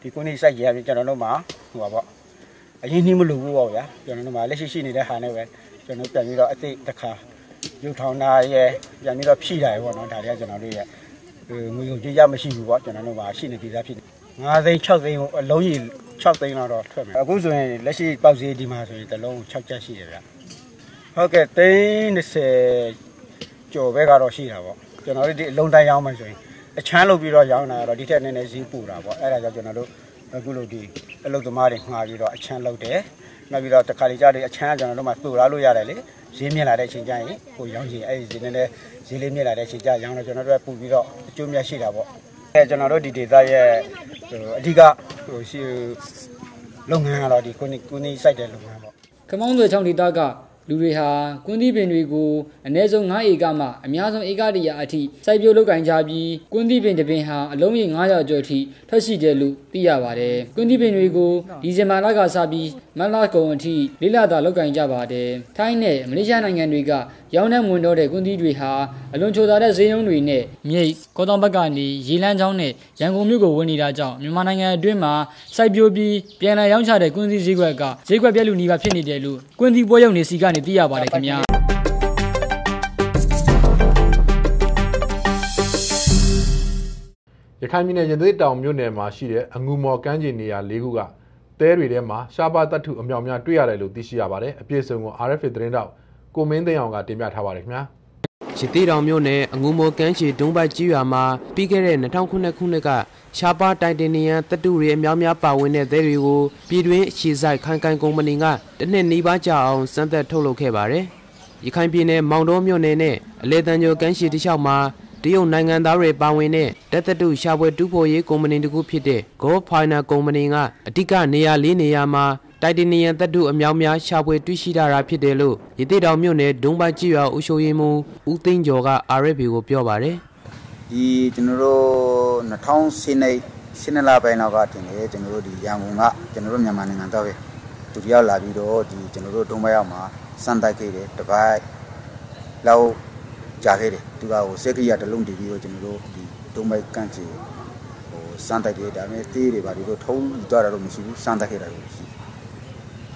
ဒီကုန်းကြီးစိုက်ရပြီကျွန်တော်တို့မှဟိုပါပေါ့အရင်နှီးမလို့ဘူးပေါ့ဗျာကျွန်တော်တို့မှလက်ရှိရှိနေတဲ့ဟာနဲ့ပဲကျွန်တော်ပြန်ပြီးတော့အသိတစ်ခါရုပ်ထောင်တာရဲ့ပြန်ပြီးတော့ဖြည့်တာရဲ့ပေါ့နော်ဒါတွေကကျွန်တော်တို့ရဲ့ငွေကုန်ကြေးရမရှိဘူးပေါ့ကျွန်တော်တို့မှရှိနေပြီးသားဖြစ်9သိန်း6သိန်းအလုံးကြီး6သိန်းတော့ထွက်မယ်အခုဆိုရင်လက်ရှိပေါက်ဈေးဒီမှာဆိုရင်တစ်လုံး6ချက်ရှိတယ်ဗျာဟုတ်ကဲ့သိန်း30ကျော်ပဲကတော့ရှိတာပေါ့ကျွန်တော်တို့ဒီအလုံးတိုင်းရောင်းမှဆိုရင် အချမ်းလုပ်ပြီးတော့ရောင်းတာကတော့ဒီထက်နည်းနည်းဈေးပိုတာပေါ့အဲ့ဒါကြောင့်ကျွန်တော်တို့အခုလိုဒီအလုပ်သမားတွေငှားပြီးတော့အချမ်းလုပ်တယ်နောက်ပြီးတော့တခါလေကြာတွေအချမ်းကကျွန်တော်တို့မှတူလာလို့ရတယ်လေဈေးမြင့်လာတဲ့အချိန်ကျရင်ကိုရောင်းချင်အဲ့ဒီဈေးနည်းနည်းဈေးလေးမြင့်လာတဲ့အချိန်ကျရောင်းတော့ကျွန်တော်တို့ကပူပြီးတော့အကျိုးမြတ်ရှိတာပေါ့အဲကျွန်တော်တို့ဒီဒေသရဲ့ဟိုအဓိကဟိုရှိလုပ်ငန်းကတော့ဒီကိုနီကိုနီစိုက်တဲ့လုပ်ငန်းပေါ့ခမောင်းဆွေချောင်းဒေတာက လူတွေဟာကွန်းသီးပင်တွေကိုအနည်းဆုံး9ဧကမှအများဆုံးဧကတရာအထိစိုက်ပျိုးလုပ်ကိုင်ကြပြီးကွန်းသီးပင်တစ်ပင်ဟာအလုံးရေ900ကျော်အထိထွက်ရှိတယ်လို့သိရပါတယ်။ကွန်းသီးပင်တွေကိုဒီဇင်ဘာလကစပြီးမတ်လကုန်အထိလေးလတာလုပ်ကိုင်ကြပါတယ်။ထိုင်းနဲ့မလေးရှားနိုင်ငံတွေကရောင်းနှံမွန်တော့တဲ့ကွန်းသီးတွေဟာအလွန်ချိုသာတဲ့ဈေးနှုန်းတွေနဲ့မြိတ်ကောတောင်ဘက်ကနေရေလန်းချောင်းနဲ့ရန်ကုန်မြို့ကိုဝင်နေတာကြောင့်မြန်မာနိုင်ငံအတွင်းမှာစိုက်ပျိုးပြီးပြန်လည်ရောင်းချတဲ့ကွန်းသီးဈေးကွက်ကဈေးကွက်ပြက်လူနီးပါဖြစ်နေတယ်လို့ကွန်းသီးပွဲရုံနေစီကနေသိရပါတယ်ခင်ဗျာရခိုင်ပြည်နယ်ရသေတောင်မြို့နယ်မှာရှိတဲ့အငူမော်ကမ်းခြေနေရာ၄ခုကတဲတွေထဲမှာရှားပါတတ်ထုအမြောက်များတွေ့ရတယ်လို့သိရှိရပါတယ်အပြည့်အစုံကို RFA သတင်းတောက်ကိုမင်းသိန်းအောင်ကတင်ပြထားပါတယ်ခင်ဗျာ ရသေးတောင်မြို့နယ်အငူမော်ကမ်းခြေဒုံးပိုက်ကြီးရွာမှာပြီးခဲ့တဲ့2009ခုနှစ်ကရှားပါတိုင်တင်နီယန်တပ်တုတွေအများများပါဝင်တဲ့သဲတွေကိုပြည်တွင်းအခြေစိုက်ခိုင်ကိုင်ကုမ္ပဏီကတစ်နှစ်နီးပါးကြာအောင်စမ်းသပ်ထုတ်လုပ်ခဲ့ပါတယ်။ရခိုင်ပြည်နယ်မောင်တော်မြို့နယ်နဲ့အလဲတန်ကျော်ကမ်းခြေတစ်လျှောက်မှာတရုတ်နိုင်ငံသားတွေပါဝင်တဲ့တပ်တတုရှာဖွေတူဖို့ရေးကုမ္ပဏီတစ်ခုဖြစ်တဲ့ Go Final ကုမ္ပဏီကအဓိကနေရာလေးနေရာမှာ တိုက်တင်နီယန်တပ်တုအမြောက်များရှာဖွေတွေ့ရှိတာဖြစ်တယ်လို့ရသေးတောင်မြို့နယ်ဒုံးပိုက်ကြီးရွာဦးရှိုးရင်မှုဦးသိန်းကျော်က RFP ကိုပြောပါတယ်ဒီကျွန်တော်တို့2010 10လပိုင်းလောက်ကတင်တယ်ကျွန်တော်တို့ဒီရန်ကုန်ကကျွန်တော်တို့မြန်မာနိုင်ငံသားပဲသူတယောက်လာပြီးတော့ဒီကျွန်တော်တို့ဒုံးမရောက်မှာစမ်းတိုက်ခဲ့တယ်တပိုက်လောက်ကြာခဲ့တယ်သူကဟိုစက်ကရိယာတစ်လုံးတည်ပြီးတော့ကျွန်တော်တို့ဒီဒုံးမိုက်ကန့်ချီဟိုစမ်းတိုက်တယ်ဒါပေမဲ့သေးတွေပါဒီလိုထုံးယူသွားတာတော့မရှိဘူးစမ်းတိုက်ခဲ့တာတော့ရှိ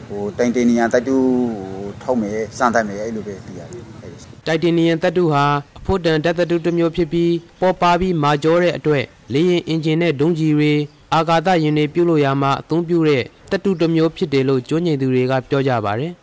ဟိုတိုင်တင်နီယန်တိုက်တူဟိုထုံးမယ်စမ်းတိုက်မယ်အဲ့လိုပဲသိရတယ်အဲ့ဒီတိုက်တင်နီယန်တပ်တုဟာအဖို့တန်တပ်တတုတစ်မျိုးဖြစ်ပြီးပေါ်ပါပြီးမာကျောတဲ့အတွက်လေရင်အင်ဂျင်နဲ့ဒုံးကြီးတွေအာကာသယာဉ်တွေပြုတ်လို့ရမှာအသုံးပြုတဲ့တပ်တုတစ်မျိုးဖြစ်တယ်လို့ကျွမ်းကျင်သူတွေကပြောကြပါတယ်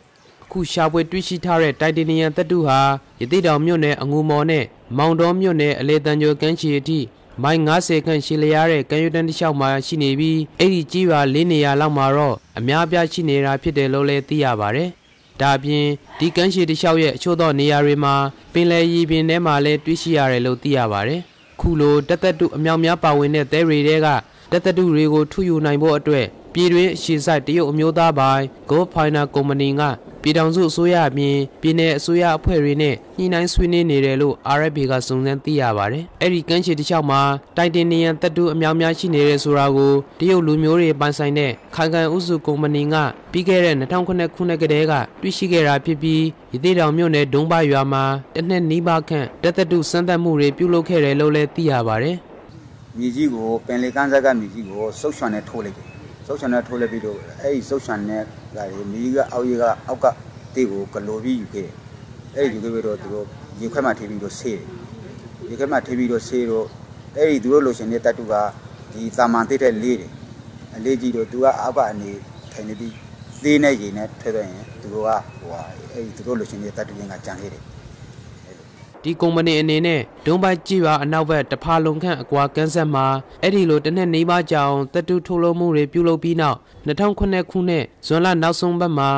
အခုရှာဖွေတွေ့ရှိထားတဲ့တိုက်တင်နီယန်တပ်တုဟာရသေးတောင်မြို့နယ်အငူမော်နဲ့မောင်တော်မြို့နယ်အလေတန်ကျော်ကမ်းခြေအထိ မိုင်90ခန့်ရှည်လျားတဲ့ကမ်းရွက်တန်းတစ်လျှောက်မှာရှိနေပြီးအဲ့ဒီကြီးရွာ၄နေရာလောက်မှာတော့အများအပြားရှိနေတာဖြစ်တယ်လို့လည်းသိရပါတယ်။ဒါပြင်ဒီကမ်းခြေတစ်လျှောက်ရဲ့အချို့သောနေရာတွေမှာပင်လယ်ရေပြင်ထဲမှာလည်းတွေ့ရှိရတယ်လို့သိရပါတယ်။ခုလိုတက်တက်တုအမြောက်များပါဝင်တဲ့သဲတွေတဲကတက်တက်တုတွေကိုထုယူနိုင်ဖို့အတွက်ပြည်တွင်းအရှိဆိုင်တရုတ်အမျိုးသားပိုင် Go Final Company က ပြည်ထောင်စုအစိုးရအပြင်ပြည်내အစိုးရအဖွဲ့တွေနဲ့ညှိနှိုင်းဆွေးနွေးနေတယ်လို့ RFP ကစုံစမ်းသိရပါတယ်။အဲ့ဒီကမ်းခြေတစ်လျှောက်မှာတိုင်တင်နီယန်တပ်တူအများများရှိနေတယ်ဆိုတာကိုတရုတ်လူမျိုးတွေပိုင်ဆိုင်တဲ့ခိုင်ခိုင်ဥစုကုမ္ပဏီကပြီးခဲ့တဲ့2009ခုနှစ်ကတည်းကတွေ့ရှိခဲ့တာဖြစ်ပြီးရသေးတောင်မြို့နယ်ဒုံးပါရွာမှာတစ်နှစ်နီးပါးခန့်တပ်တတုစမ်းသပ်မှုတွေပြုလုပ်ခဲ့တယ်လို့လည်းသိရပါတယ်။မြေကြီးကိုပင်လေကန်းဆက်ကမြေကြီးကိုစုပ်ချွန်နဲ့ထိုးလိုက်တယ် စုပ်ချွန်နဲ့ထိုးလိုက်ပြီးတော့အဲ့ဒီစုပ်ချွန်နဲ့ကလေမြေကြီးကအောက်ရေကအောက်ကတေးကိုဂလိုပြီးယူခဲ့တယ်အဲ့ဒီယူခဲ့ပြီးတော့သူတို့ရေခွက်မှထည့်ပြီးတော့ဆေးတယ်ရေခွက်မှထည့်ပြီးတော့ဆေးတော့အဲ့ဒီသူတို့လိုရှင်တဲ့တတ်တူကဒီသာမန်တိတဲ့လေးတယ်အလေးကြီးတော့သူကအောက်ကနေထိုင်နေပြီးသေးနဲ့ရေနဲ့ထွက်သွားရင်သူတို့ကဟိုဟာအဲ့ဒီသူတို့လိုရှင်တဲ့တတ်တူရင်ကကြံခဲ့တယ် ဒီကုမ္ပဏီအနေနဲ့ဒုံးပိုက်ကြည့်ပါအနောက်ဘက်တဖာလုံခန့်အကွာကန်းဆက်မှာအဲ့ဒီလိုတစ်နှစ်နေပါကြအောင်တတူထုတ်လုပ်မှုတွေပြုလုပ်ပြီးနောက်2009ခုနှစ်ဇွန်လနောက်ဆုံးပတ်မှာ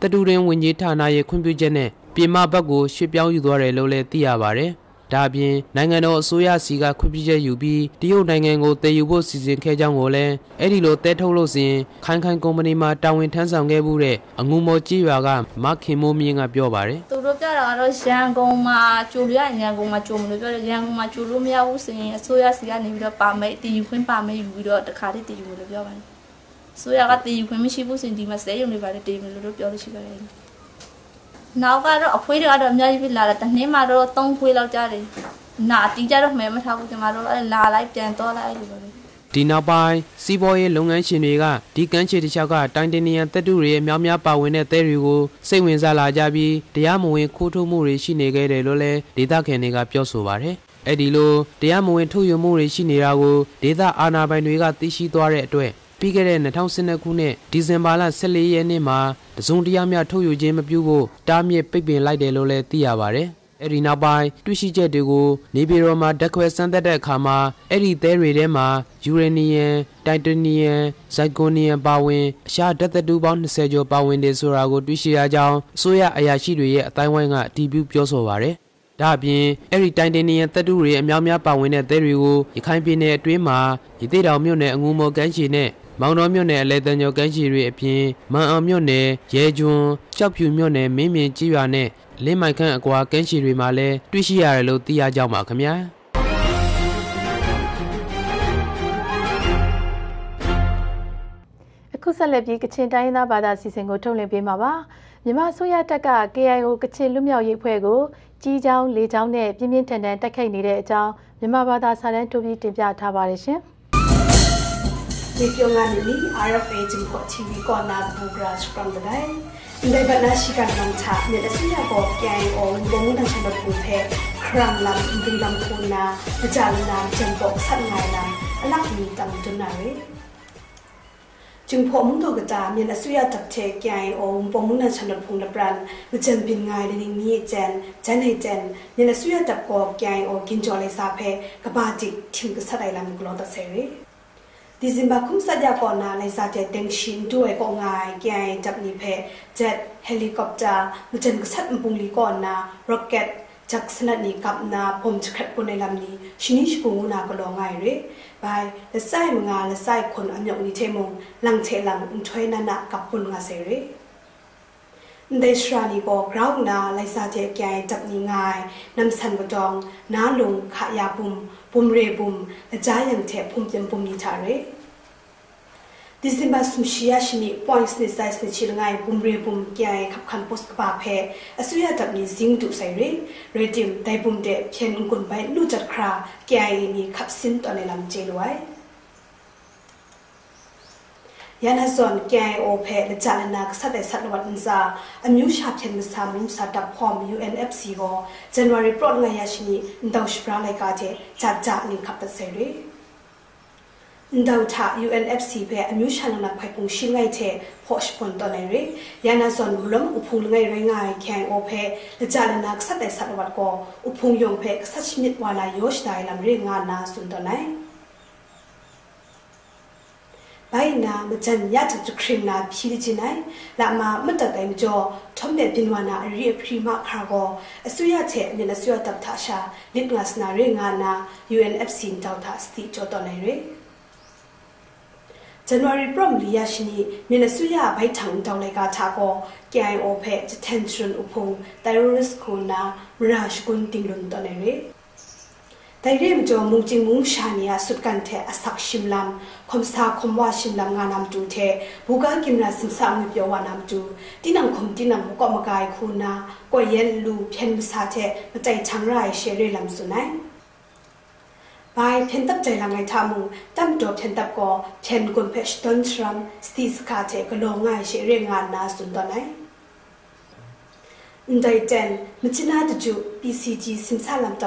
တတူရင်ဝင်ကြီးဌာနရဲ့ခွင့်ပြုချက်နဲ့ပြည်မဘက်ကိုရွှေ့ပြောင်းယူသွားတယ်လို့လည်းသိရပါတယ်။ ဒါအပြင်နိုင်ငံတော်အစိုးရစီကခွင့်ပြုချက်ယူပြီးတရုတ်နိုင်ငံကိုတည်ယူဖို့စီစဉ်ခဲ့ကြောင်းကိုလည်းအဲ့ဒီလိုတဲထုတ်လို့စဉ်ခိုင်ခိုင်ကုမ္ပဏီမှာတာဝန်ထမ်းဆောင်ခဲ့မှုတဲ့အငူမော်ကြီးရွာကမခင်မိုးမြင့်ကပြောပါတယ်သူတို့ပြတာကတော့ရန်ကုန်မှာကြိုလို့ရရင်ရန်ကုန်မှာကြိုမလို့ပြောတယ်ရန်ကုန်မှာကြိုလို့မရဘူးဆိုရင်အစိုးရစီကနေပြီးတော့ပါမယ်တည်ယူခွင့်ပါမယ်ယူပြီးတော့တခါတည်းတည်ယူလို့ပြောပါတယ်အစိုးရကတည်ယူခွင့်မရှိဘူးဆိုရင်ဒီမှာစဲရုံတွေပါတယ်တည်ယူလို့ပြောလို့ရှိပါတယ် နောက်ကတော့အဖွေးတွေကတော့အများကြီးပြလာတယ်တနေ့မှတော့၃ဖွေးလောက်ကြတယ်နာတီးကြတော့မဲမထားဘူးဒီမှာတော့လာလိုက်ပြန်တော့လိုက်အဲ့လိုပဲဒီနောက်ပိုင်းစီးပွားရေးလုပ်ငန်းရှင်တွေကဒီကမ်းခြေတစ်လျှောက်ကတိုင်တင်နီယန်တပ်တုတွေအများများပါဝင်တဲ့သဲတွေကိုစိတ်ဝင်စားလာကြပြီးတရားမဝင်ခိုးထုတ်မှုတွေရှိနေခဲ့တယ်လို့လည်းဒေသခံတွေကပြောဆိုပါတယ်။အဲ့ဒီလိုတရားမဝင်ထုတ်ယူမှုတွေရှိနေတာကိုဒေသအာဏာပိုင်တွေကသိရှိသွားတဲ့အတွက် ပြီးခဲ့တဲ့2012ခုနှစ်ဒီဇင်ဘာလ14ရက်နေ့မှာတစုံတရာမျှထုတ်ယူခြင်းမပြုဖို့တားမြစ်ပိတ်ပင်လိုက်တယ်လို့လည်းသိရပါတယ်။အဲ့ဒီနောက်ပိုင်းတွေ့ရှိချက်တွေကိုနေပြည်တော်မှာဓာတ်ခွဲစမ်းသပ်တဲ့အခါမှာအဲ့ဒီသဲတွေထဲမှာယူရေနီယမ်၊တိုက်တနီယမ်၊ဇိုက်ကိုနီယမ်ပါဝင်အရှာဓာတ်သတ္တုပေါင်း20ကျော်ပါဝင်တယ်ဆိုတာကိုတွေ့ရှိရကြောင်းအစိုးရအရာရှိတွေရဲ့အတိုင်းဝိုင်းကအတည်ပြုပြောဆိုပါရယ်။ဒါအပြင်အဲ့ဒီတိုင်တင်နီယန်တပ်တုတွေအများများပါဝင်တဲ့သဲတွေကိုရခိုင်ပြည်နယ်အတွင်းမှာရသေးတောင်မြို့နယ်အငူမော်ကမ်းခြေနဲ့ မောင်တော်မြို့နယ်အလဲတန်ကျော်ကမ်းခြေတွေအပြင်မန်အောင်မြို့နယ်ရဲကျွန်းကြောက်ဖြူမြို့နယ်မင်းမြင်ကြီးရွာနဲ့လင်းမိုက်ခန့်အကွာကမ်းခြေတွေမှာလည်းတွေ့ရှိရတယ်လို့သိရကြပါခင်ဗျာ။အခုဆက်လက်ပြီးကချင်တိုင်းရင်းသားဘာသာစီစဉ်ကိုထုတ်လွှင့်ပေးမှာပါမြန်မာဆိုရတက်က KIO ကချင်လူမျိုးရေးဖွဲ့ကိုကြီးချောင်းလေးချောင်းနဲ့ပြင်းပြင်းထန်ထန်တိုက်ခိုက်နေတဲ့အကြောင်းမြန်မာဘာသာစာတမ်းထုတ်ပြီးတင်ပြထားပါတယ်ရှင် Lipyongan ni RFA Jingpo TV Kona Bugras from the Bay. Ndai bana shikan nam cha ne da siya ko kyai o ngomu dang chama pu phe khram lam ndi lam khona da cha lam jingpo san ngai lam alak ni tam jun na re. Jingpo mung do gata ne da siya tak che kyai o ngomu dang chama pu la pran da chen pin ngai ni ni chen chen hai chen ne da siya tak ko kyai o kin jo le sa phe ka ba ji thing ka sa dai lam ko lo da se re. ดิซิมบาคุ้มสัญญาก่อนนาในซาเจเดงชินด้วยกองไงแกจับนิเพจเฮลิคอปเตอร์มุจันกสัตว์มังปุงลีก่อนนโรกเก็ตจักสนัดนี้กับนาผมจะขัดปุ่นในลำนี้ชินิชกุงนากระดองไงเรไปและไส้มงาและไส้คนอันยองนี้เทมงลังเทลังอุ้งช่วยนันะกับปุ่นงาเสเรเดชรานีก็กราวนาไลซาเจแกจับนี้ง่ายนำสันกระจองน้าลงขายาปุ่มပုံရေပုံအကြယံတဲ့ပုံပြန်ပုံမိချရဲဒီစင်ဘာဆူရှိယရှိနီပွိုင်းစ်နေဆိုင်စ်နေချီလငိုင်ပုံရေပုံကြဲခပ်ခန်ပေါ့စ်ကပါဖဲအဆူရတပ်နီဇင်းတူဆိုင်ရေရေတင်တိုင်ပုံတဲ့ဖြန်ကွန်ပိုင်လူချတ်ခရာကြဲနီခပ်စင်တော်လေလမ်ချေလွိုင် khap khan post pa phe asuya tap ni zing du sai re redim dai bum de phen kun bai lu chat khra kyai ni khap sin to ne lam che loi yan hazon kyai o phe le chalana sa de sat wat nza amyu sha phen ma sa mum sa tap phom UNFC go January pro nga ya shini ndaw shpra lai ka je cha cha ni khap ta sai re ဒาวထ UNFC ပဲအမျိုးရှာလနာဖိုင်ပုံရှိငိုက်တဲ့ဖော့ရှ်ပွန်တော်နေရရနာဇွန်ဘလမ်ဥဖုန်ငိုင်ရငိုင်ခံအိုဖဲလကြလနာဆက်တဲ့ဆက်ဝတ်ကိုဥဖုန်ယုံဖဲဆက်ချမစ်ဝါလာယောရှဒိုင်လမ်ရငါနာစွန်တော်နိုင် ဘိုင်နာမချန်ရတ်ချခရင်နာဖြီးချင်နိုင်လာမမတတိုင်ကြောထုံးတဲ့ပင်ဝနာအရီပရီမခါကိုအစိုးရချက်မြင်အစိုးရတပ်ထရှာလစ်ငါစနာရငါနာ UNFC တောက်တာစတီကြောတော်နိုင်ရ January prom liya shini mina suya bai thang taw lai ka tha ko KIO phe detention upong terrorist ko na mirage kun tinglun to ne re tai rem jo mung jing mung shania sut kan the asak shimlam khom sa khom wa shimlam nga nam tu the buga kimra sim sa ngi pyo wa nam tu tinang khom tinang ko ma kai khu na ko yen lu phen sa the ma tai chang rai she re lam su nai ไปเพนตับใจลังไงทามุตั้มจบเพนตับก็เพนกุนเพชตันทรัมสตีสคาเทก็ลงง่ายเชเรียงงานนาสุนตอนไหน န်ဒိုင်တန်မချနာတကျ PCG စင်ဆာလမ်တ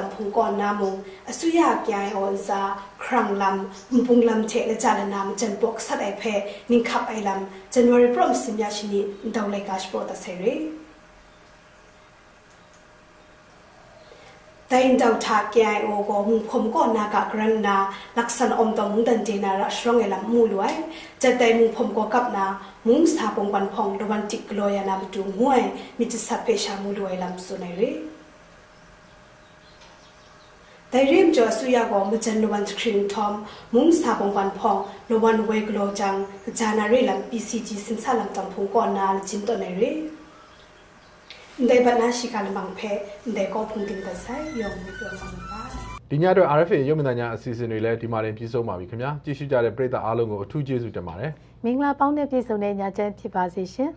မ်ဖုန်ကောနာမုံအဆူယာကျိုင်ဟွန်ဇာခရမ်လမ်မပုန်လမ်ချေလကြလနာမချန်ပေါက်ဆတ်အိုင်ဖဲနင်ခပ်အိုင်လမ်ဇန်နဝါရီပရမစင်ယာရှိနီဒေါလိုက်ကရှ်ပေါ်တဆယ်ရီတိုင်တောက်ထာကဲအိုကိုမှုဖုံကောနာကဂရန်နာလက်ဆန်အုံတမုန်တန်တေနာရရှရောင်းေလမူလွိုင်ဇက်တိုင်မှုဖုံကောကပ်နာမုန်စာပုံပန်ဖုံဒဝန်တစ်ကလောယနာမတူငွေမိချစပေရှာမူလွိုင်လမ်ဆုနေရီတိုင်ရင်ကျော်ဆူယာကိုမချန်လဝန်စခရင်ထ ோம் မုန်စာပုံပန်ဖုံလဝန်ဝဲကလောချန်ဂျာနာရီလမ် PCG စင်ဆာလမ်တမ်ဖုံကောနာချ ဒေဘနာရှိကလမန်ဖဲဒေကောဖုန်တင်တဆိုင်ယုံမီပြောဆောင်ပါဒီညအတွက် RFA ရုပ်မြင်သံကြားအစီအစဉ်တွေလည်းဒီမှာတင်ပြဆုံးပါပြီခင်ဗျာကြည့်ရှုကြတဲ့ပရိသတ်အားလုံးကိုအထူးကျေးဇူးတင်ပါတယ်မင်္ဂလာပေါင်းတဲ့ပြည့်စုံတဲ့ညချမ်းဖြစ်ပါစေရှင်